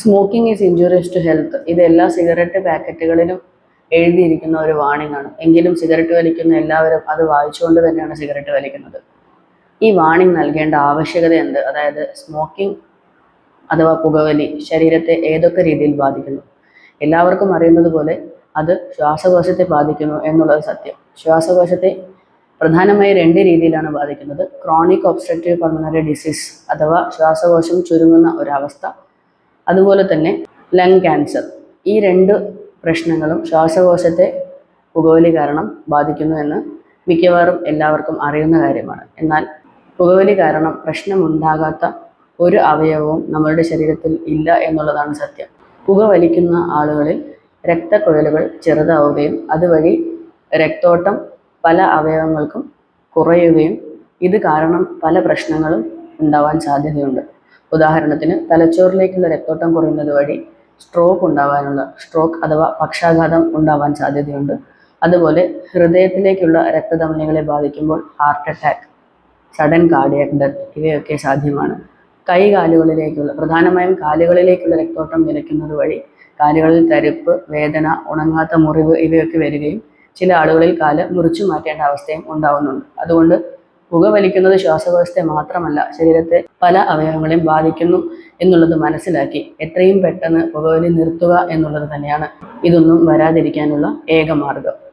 Smoking is injurious to health ഇത് എല്ലാ cigarette പാക്കറ്റുകളിലും എഴുതിയിരിക്കുന്ന ഒരു വാണിംഗ് ആണ്. എങ്കിലും സിഗരറ്റ് വലിക്കുന്ന എല്ലാവരും അത് വായിച്ചുകൊണ്ട് തന്നെയാണ് സിഗരറ്റ് വലിക്കുന്നത്. ഈ വാണിംഗ് നൽകേണ്ട ആവശ്യകത എന്ത്? അതായത് സ്മോക്കിംഗ് അഥവാ പുകവലി ശരീരത്തെ ഏതൊക്കെ രീതിയിൽ ബാധിക്കുന്നു? എല്ലാവർക്കും അറിയുന്നത് പോലെ അത് ശ്വാസകോശത്തെ ബാധിക്കുന്നു എന്നുള്ളത് സത്യം. ശ്വാസകോശത്തെ പ്രധാനമായി രണ്ട് രീതിയിലാണ് ബാധിക്കുന്നത്. ക്രോണിക് ഒബ്സ്ട്രക്റ്റീവ് പൾമണറി ഡിസീസ് അഥവാ ശ്വാസകോശം ചുരുങ്ങുന്ന ഒരവസ്ഥ അതുപോലെ തന്നെ ലങ് ക്യാൻസർ ഈ രണ്ട് പ്രശ്നങ്ങളും ശ്വാസകോശത്തെ പുകവലി കാരണം ബാധിക്കുന്നു എന്ന് മിക്കവാറും എല്ലാവർക്കും അറിയുന്ന കാര്യമാണ്. എന്നാൽ പുകവലി കാരണം പ്രശ്നമുണ്ടാകാത്ത ഒരു അവയവവും നമ്മളുടെ ശരീരത്തിൽ ഇല്ല എന്നുള്ളതാണ് സത്യം. പുക വലിക്കുന്ന ആളുകളിൽ രക്തക്കുഴലുകൾ ചെറുതാവുകയും അതുവഴി രക്തോട്ടം പല അവയവങ്ങൾക്കും കുറയുകയും ഇത് കാരണം പല പ്രശ്നങ്ങളും ഉണ്ടാവാൻ സാധ്യതയുണ്ട്. ഉദാഹരണത്തിന് തലച്ചോറിലേക്കുള്ള രക്തോട്ടം കുറയുന്നത് വഴി സ്ട്രോക്ക് ഉണ്ടാവാനുള്ള സ്ട്രോക്ക് അഥവാ പക്ഷാഘാതം ഉണ്ടാവാൻ സാധ്യതയുണ്ട്. അതുപോലെ ഹൃദയത്തിലേക്കുള്ള രക്തധമനികളെ ബാധിക്കുമ്പോൾ heart attack sudden cardiac death ഇവയൊക്കെ സാധ്യമാണ്. കൈ കാലുകളിലേക്കുള്ള പ്രധാനമായും കാലുകളിലേക്കുള്ള രക്തോട്ടം നിലയ്ക്കുന്നത് വഴി കാലുകളിൽ തരിപ്പ് വേദന ഉണങ്ങാത്ത മുറിവ് ഇവയൊക്കെ വരികയും ചില ആളുകളിൽ കാൽ മുറിച്ചു മാറ്റേണ്ട അവസ്ഥയും ഉണ്ടാവുന്നുണ്ട്. അതുകൊണ്ട് പുക വലിക്കുന്നത് ശ്വാസകോശത്തെ മാത്രമല്ല ശരീരത്തെ പല അവയവങ്ങളെയും ബാധിക്കുന്നു എന്നുള്ളത് മനസ്സിലാക്കി എത്രയും പെട്ടെന്ന് പുകവലി നിർത്തുക എന്നുള്ളത് തന്നെയാണ്. ഇതൊന്നും വരാതിരിക്കാനുള്ള ഏക മാർഗം.